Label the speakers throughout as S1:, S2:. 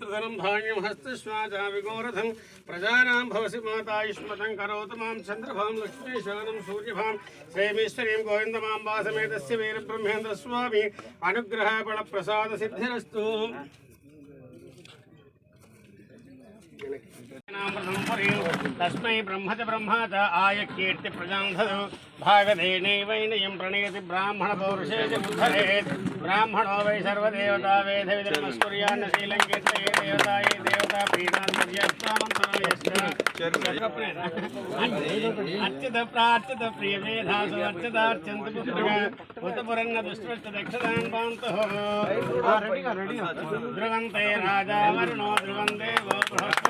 S1: त्रधनं धान्यं हस्तस्वाचाविगोरथं प्रजानां भवसि मातायुष्मतं करोतु माँ चन्द्रभां लक्ष्मीशरणं सूर्यभां श्रीमीश्वरीं गोविन्दमां वासमेतस्य वीरब्रह्मेन्द्रस्वामी अनुग्रहबलप्रसादसिद्धिरस्तु तस्मै ब्रह्म च आय कीर्ति प्रजां धनु भागधेनैवैनयं ब्राह्मणो वै सर्वदेवता वेदविदर्मस्कुर्यान्न शीलं देवता ये देवता अर्चित प्रार्चित प्रियमेधासु अर्चितार्चन्त उतपुरन्न दुष्टश्च दक्षतान् पान्तुः ध्रुवन्ते राजा वरुणो
S2: ध्रुवन् देवो बृहस्पति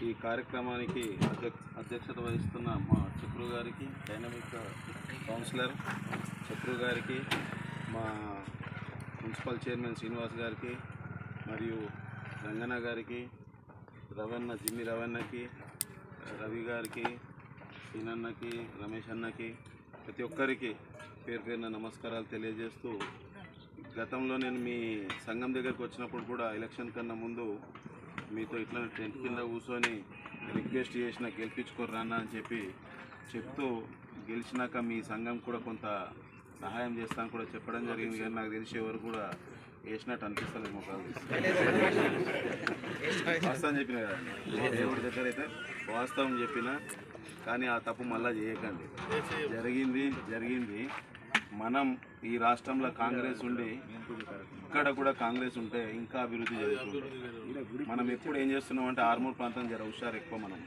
S2: ఈ కార్యక్రమానికి అధ్యక్ష అధ్యక్షత వహిస్తున్న మా చక్రు గారికి డైనమిక్ కౌన్సిలర్ చక్రు గారికి మా మున్సిపల్ చైర్మన్ శ్రీనివాస్ గారికి మరియు రంగన్న గారికి రవణ జిమ్మి రవణకి రవి గారికి సీనన్నకి రమేష్ అన్నకి ప్రతి ఒక్కరికి పేరు పేరున నమస్కారాలు తెలియజేస్తూ గతంలో నేను మీ సంఘం దగ్గరికి వచ్చినప్పుడు కూడా ఎలక్షన్ కన్నా ముందు మీతో ఇట్లా టెంట్ కింద కూర్చొని రిక్వెస్ట్ చేసిన గెలిపించుకోరాన్న అని చెప్పి చెప్తూ గెలిచినాక మీ సంఘం కూడా కొంత సహాయం చేస్తాను కూడా చెప్పడం జరిగింది కానీ నాకు తెలిసి ఎవరు కూడా వేసినట్టు అనిపిస్తలేదు మొక్కలు వాస్తవం చెప్పిన కదా? దేవుడి దగ్గర అయితే వాస్తవం చెప్పిన కానీ ఆ తప్పు మళ్ళీ చేయకండి. జరిగింది జరిగింది. మనం ఈ రాష్ట్రంలో కాంగ్రెస్ ఉండి ఇక్కడ కూడా కాంగ్రెస్ ఉంటే ఇంకా అభివృద్ధి జరుగుతుంది. మనం ఎప్పుడు ఏం చేస్తున్నాం అంటే ఆర్మూర్ ప్రాంతం జర హుషారు ఎక్కువ మనం.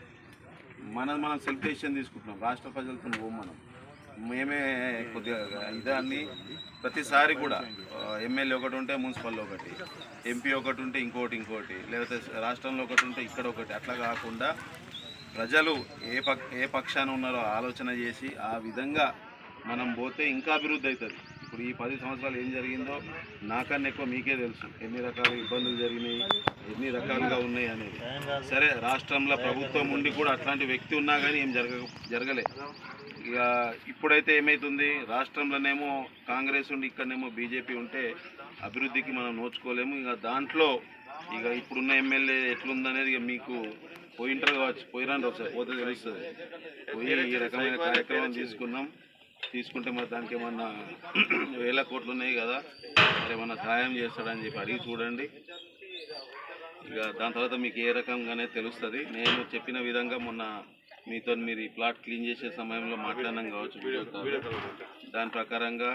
S2: మనం మనం సెల్ఫ్ డెసిషన్ తీసుకుంటున్నాం. రాష్ట్ర ప్రజలతో పోం మనం. మేమే కొద్దిగా ఇదాన్ని ప్రతిసారి కూడా ఎమ్మెల్యే ఒకటి ఉంటే మున్సిపల్ ఒకటి ఎంపీ ఒకటి ఉంటే ఇంకోటి ఇంకోటి లేకపోతే రాష్ట్రంలో ఒకటి ఉంటే ఇక్కడ ఒకటి. అట్లా కాకుండా ప్రజలు ఏ పక్ ఏ పక్షాన ఉన్నారో ఆలోచన చేసి ఆ విధంగా మనం పోతే ఇంకా అభివృద్ధి అవుతుంది. ఇప్పుడు ఈ పది సంవత్సరాలు ఏం జరిగిందో నాకన్నా ఎక్కువ మీకే తెలుసు. ఎన్ని రకాల ఇబ్బందులు జరిగినాయి ఎన్ని రకాలుగా ఉన్నాయి అనేది. సరే రాష్ట్రంలో ప్రభుత్వం ఉండి కూడా అట్లాంటి వ్యక్తి ఉన్నా కానీ ఏం జరగ జరగలే. ఇక ఇప్పుడైతే ఏమవుతుంది రాష్ట్రంలోనేమో కాంగ్రెస్ ఉండి ఇక్కడనేమో బీజేపీ ఉంటే అభివృద్ధికి మనం నోచుకోలేము. ఇక దాంట్లో ఇక ఇప్పుడున్న ఎమ్మెల్యే ఎట్లుందనేది ఇక మీకు పోయింటారు కావచ్చు. పోయిరండి ఒకసారి పోతే తెలుస్తుంది. పోయి ఈ రకమైన కార్యక్రమం తీసుకున్నాం. తీసుకుంటే మరి దానికి ఏమన్నా వేల కోట్లు ఉన్నాయి కదా ఏమన్నా సహాయం చేస్తాడని చెప్పి అడిగి చూడండి. ఇక దాని తర్వాత మీకు ఏ రకంగానే తెలుస్తుంది. నేను చెప్పిన విధంగా మొన్న మీతో మీరు ఈ ప్లాట్ క్లీన్ చేసే సమయంలో మాట్లాడినాం కావచ్చు వీడియో దాని ప్రకారంగా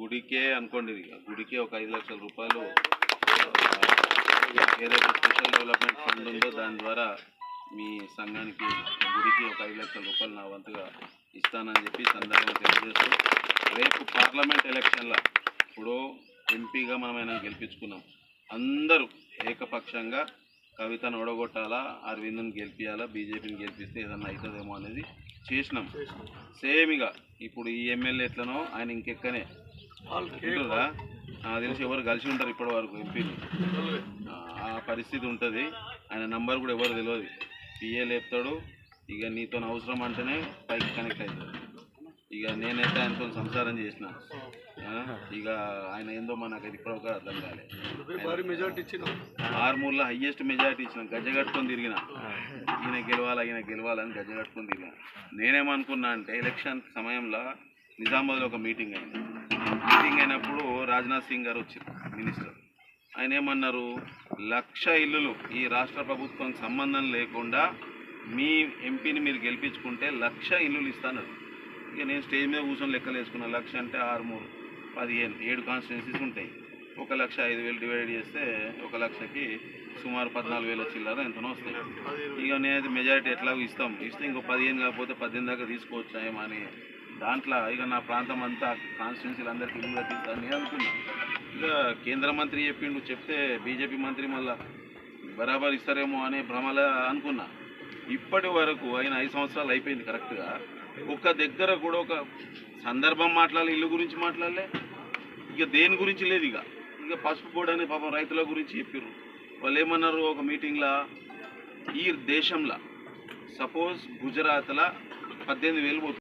S2: గుడికే అనుకోండి గుడికే ఒక ఐదు లక్షల రూపాయలు ఏదైతే స్పెషల్ డెవలప్మెంట్ ఫండ్ ఉందో దాని ద్వారా మీ సంఘానికి గుడికి ఒక ఐదు లక్షల రూపాయలు నా వంతుగా ఇస్తానని చెప్పి సందర్భంగా తెలియజేస్తూ రేపు పార్లమెంట్ ఎలక్షన్లో ఇప్పుడు ఎంపీగా మనం ఆయన గెలిపించుకున్నాం. అందరూ ఏకపక్షంగా కవితను ఓడగొట్టాలా అరవింద్ని గెలిపించాలా బీజేపీని గెలిపిస్తే ఏదన్నా అవుతుందేమో అనేది చేసినాం. సేమ్ ఇక ఇప్పుడు ఈ ఎమ్మెల్యే ఎట్లనో ఆయన ఇంకెక్కనే. ఉంటుందా? నాకు తెలిసి ఎవరు కలిసి ఉంటారు ఇప్పటి వరకు ఎంపీలు. ఆ పరిస్థితి ఉంటుంది. ఆయన నంబర్ కూడా ఎవరు తెలియదు పిఏ లేపుతాడు. ఇక నీతో అవసరం అంటేనే పైకి కనెక్ట్ అవుతుంది ఇక నేనైతే ఆయనతో సంసారం చేసిన. ఇక ఆయన ఏందో మనకు అది ఇప్పుడు ఒక అర్థం కాలే.
S1: మెజార్టీ ఇచ్చిన
S2: ఆర్మూర్లో హయ్యెస్ట్ మెజారిటీ ఇచ్చిన. గజ్జ కట్టుకొని తిరిగిన. ఈయన గెలవాలి ఈయన గెలవాలని గజ్జ కట్టుకొని తిరిగిన. నేనేమనుకున్నా అంటే ఎలక్షన్ సమయంలో నిజామాబాద్లో ఒక మీటింగ్ అయింది. మీటింగ్ అయినప్పుడు రాజ్నాథ్ సింగ్ గారు వచ్చారు మినిస్టర్ ఆయన ఏమన్నారు? లక్ష ఇల్లులు ఈ రాష్ట్ర ప్రభుత్వం సంబంధం లేకుండా మీ ఎంపీని మీరు గెలిపించుకుంటే లక్ష ఇల్లులు ఇస్తాను ఇక నేను స్టేజ్ మీద కూర్చొని లెక్కలు వేసుకున్నా లక్ష అంటే ఆరు మూడు పదిహేను ఏడు కాన్స్టిట్యున్సీస్ ఉంటాయి. ఒక లక్ష ఐదు వేలు డివైడ్ చేస్తే ఒక లక్షకి సుమారు పద్నాలుగు వేల చిల్లర ఎంతనో వస్తాయి. ఇక నేనైతే మెజారిటీ ఎట్లాగో ఇస్తాం. ఇస్తే ఇంకో పదిహేను కాకపోతే పద్దెనిమిది దాకా తీసుకోవచ్చు ఏమో అని దాంట్లో ఇక నా ప్రాంతం అంతా కాన్స్టిట్యున్సీలు అందరికీ ఇల్లు కట్టిస్తాను నేను కేంద్ర మంత్రి చెప్పిండు చెప్తే బీజేపీ మంత్రి మళ్ళా బరాబర్ ఇస్తారేమో అనే భ్రమల అనుకున్నా. ఇప్పటి వరకు ఆయన ఐదు సంవత్సరాలు అయిపోయింది కరెక్ట్గా. ఒక్క దగ్గర కూడా ఒక సందర్భం మాట్లాడాలి ఇల్లు గురించి మాట్లాడలే. ఇక దేని గురించి లేదు ఇక. ఇక పసుపు బోర్డు అనే పాపం రైతుల గురించి చెప్పారు వాళ్ళు ఏమన్నారు ఒక మీటింగ్లో? ఈ దేశంలో సపోజ్ గుజరాత్లో పద్దెనిమిది వేలు పోతుంది.